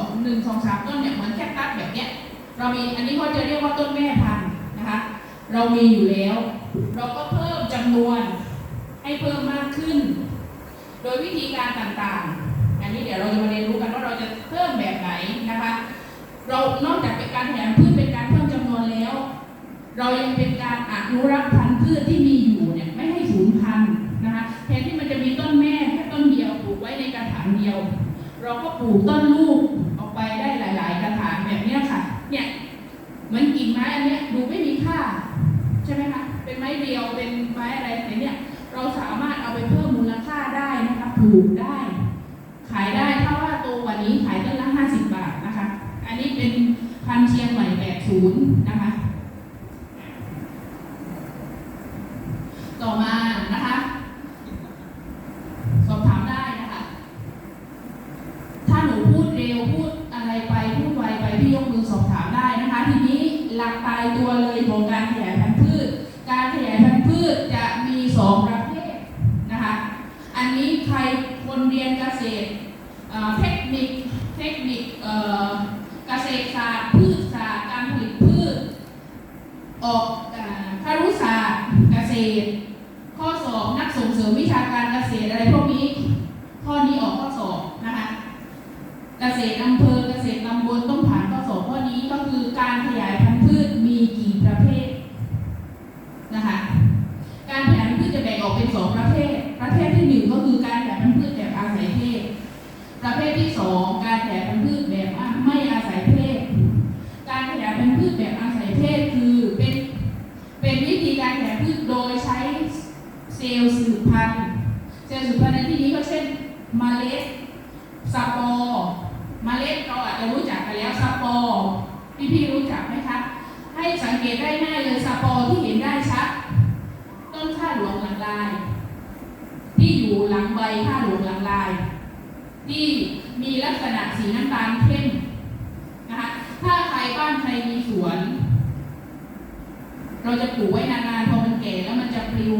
องหนึ่งสองสามต้นเนี่ยเหมือนแคคตัสแบบเนี้ยเรามีอันนี้ก็จะเรียกว่าต้นแม่พันธุ์นะคะ เรามีอยู่แล้ว เราก็เพิ่มจำนวนให้เพิ่มมากขึ้น โดยวิธีการต่างๆ อันนี้เดี๋ยวเราจะมาเรียนรู้กันว่าเราจะเพิ่มแบบไหนนะคะ เรานอกจากเป็นการขยายพืชเป็นการเพิ่มจำนวนแล้ว เรายังเป็นการอนุรักษ์พันธุ์พืชที่มีอยู่เนี่ยไม่ให้สูญพันธุ์นะคะแทนที่มันจะมีต้นแม่แค่ต้นเดียวปลูกไว้ในกระถางเดียว เราก็ปลูกต้นลูกออกไปได้หลาย ๆ กระถางแบบเนี้ยค่ะ เนี่ยเหมือนกิ่งไม้อันเนี้ยดูไม่มีค่า ใช่ไหมคะ เป็นไม้เรียวเป็นไม้อะไรแต่เนี่ยเราสามารถเอาไปเพิ่มมูลค่าได้นะคะปลูกได้ ขายได้ถ้าว่าโตกว่านี้ขายต้นละ 50 บาทนะคะ อันนี้เป็นพันเชียงใหม่80นะคะ ต่อมานะคะ สอบถามได้นะคะ ถ้าห นูพูดเร็วพูดอะไรไปพูดไวไปพี่ยกมือสอบถามได้นะคะ ทีนี้หลักตายตัวเลยของการขยายพันธุ์พืช การขยายพันธุ์พืชจะมีสองประเภทนะคะอันนี้ใครคนเรียนเกษตรเทคนิคเทคนิคเกษตรศาสตร์พืชศาสตร์การผลิตพืช ออกคารุศาสตร์เกษตร ข้อสอบนักส่งเสริมวิชาการเกษตรอะไรพวกนี้ ข้อนี้ออกข้อสอบนะคะ ษตรอำเภอเกษตรตำบลต้องผ่านข้อสอบข้อนี้ก็คือการขยายพันธุ์พืชมีกี่ประเภทนะคะการขยายพันธุ์พืชจะแบ่งออกเป็นสองประเภท ประเภทที่หนึ่งก็คือการขยายพันธุ์พืชแบบอาศัยเพศ ประเภทที่สองการขยายพันธุ์พืชแบบไม่อาศัยเพศ การขยายพันธุ์พืชแบบอาศัยเพศคือเป็นเป็นวิธีการขยายพืชโดยใช้เซลล์สืบพันธุ์เซลล์สืบพันธุ์ในที่นี้ก็เช่นเมล็ดสปอร์ เมล็ดเราอาจจะรู้จักกันแล้วสปอร์พี่พี่ๆรู้จักไหมคะให้สังเกตได้ง่ายเลยสปอร์ที่เห็นได้ชัด ต้นข้าหลวงหลังลาย ที่อยู่หลังใบข้าหลวงหลังลาย ที่มีลักษณะสีน้ำตาลเข้มนะคะถ้าใครบ้านใครมีสวน เราจะปลูกไว้นานๆพอมันแก่แล้วมันจะปลิว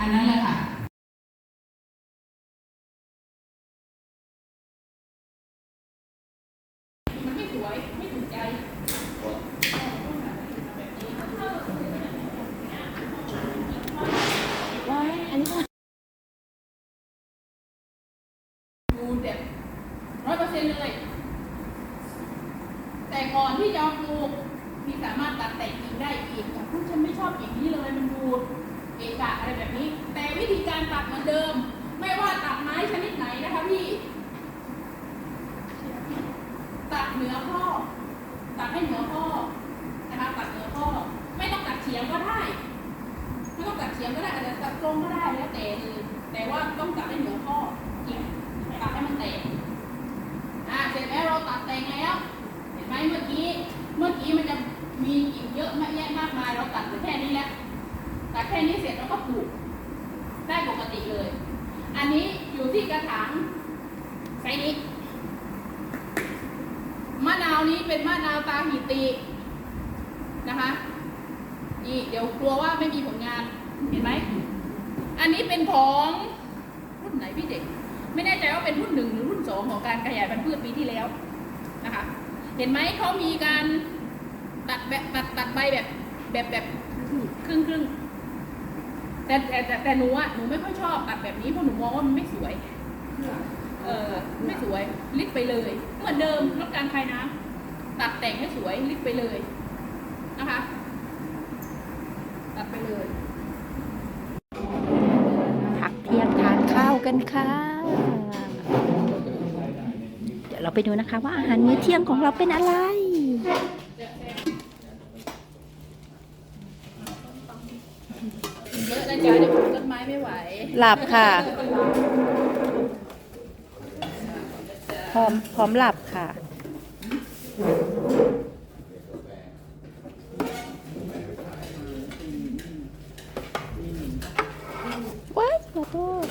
อันนั้นแหละค่ะ มันไม่สวย ไม่ถูกใจ ว้ายอันนี้ก็ ดูแบร้อยเปอร์เซ็นต์เลย แต่ก่อนที่จะเอาปลูกมีสามารถตัดแต่งกิ่งได้อีกแต่พวกฉันไม่ชอบกิ่งนี้เลยมันดูเกกะอะไรแบบนี้ แต่วิธีการตัดเหมือนเดิม ไม่ว่าตัดไม้ชนิดไหนนะคะพี่ตัดเหนือข้อตัดให้เหนือ งแล้ว เห็นไหมเมื่อกี้เมื่อกี้มันจะมีกิ่งเยอะมากแยะมากมายเราตัดไปแค่นี้แล้วตัดแค่นี้เสร็จเราก็ปลูกได้ปกติเลย อันนี้อยู่ที่กระถางไซนี้มะนาวนี้เป็นมะนาวตาหิตีนะคะนี่เดี๋ยวกลัวว่าไม่มีผลงานเห็นไหมอันนี้เป็นของรุ่นไหนพี่เด็ก ไม่แน่ใจว่าเป็นรุ่นหนึ่งหรือรุ่นสองของการขยายพันธุ์พืชปีที่แล้ว เห็นไหมเขามีการตัดแบบตัดตัดใบแบบแบบแบบครึ่งครึ่งแต่แต่แต่หนูอะหนูไม่ค่อยชอบตัดแบบนี้เพราะหนูมองว่ามันไม่สวยเออไม่สวยลิกไปเลย เหมือนเดิมลดการคายน้ำตัดแต่งให้สวยลิกไปเลยนะคะ ตัดไปเลยพักเที่ยงทานข้าวกันค่ะเดี๋ยว ไปดูนะคะ ว่าอาหารมื้อเที่ยงของเราเป็นอะไร เยอะนะจ๊ะเดี๋ยวปลูกต้นไม้ไม่ไหวหลับค่ะพร้อมพร้อมหลับค่ะ ว้ายขอโทษ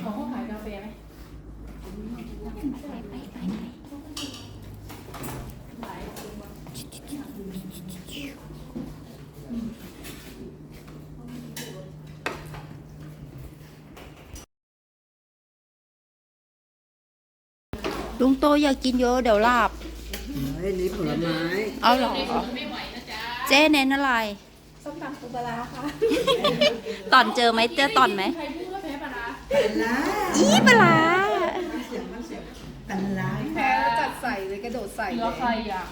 เขาเขาขายกาแฟไหมขาย ลุงโตอยากกินเยอะเดี๋ยวหลับเฮ้ยนี่ผลไม้เอาเหรอในถุงไม่ไหวนะจ๊ะเจ๊เน้นอะไรส้มตำปูปลาร้าค่ะตอนเจอไหมเจอตอนไหมใครพูดว่าแพ้ปลาร้าเป็นล้าอีปลาร้าเสียงมันเสียงเป็นล้าแพ้แล้วจัดใส่เลยกระโดดใส่เหลืเลอยใครอะ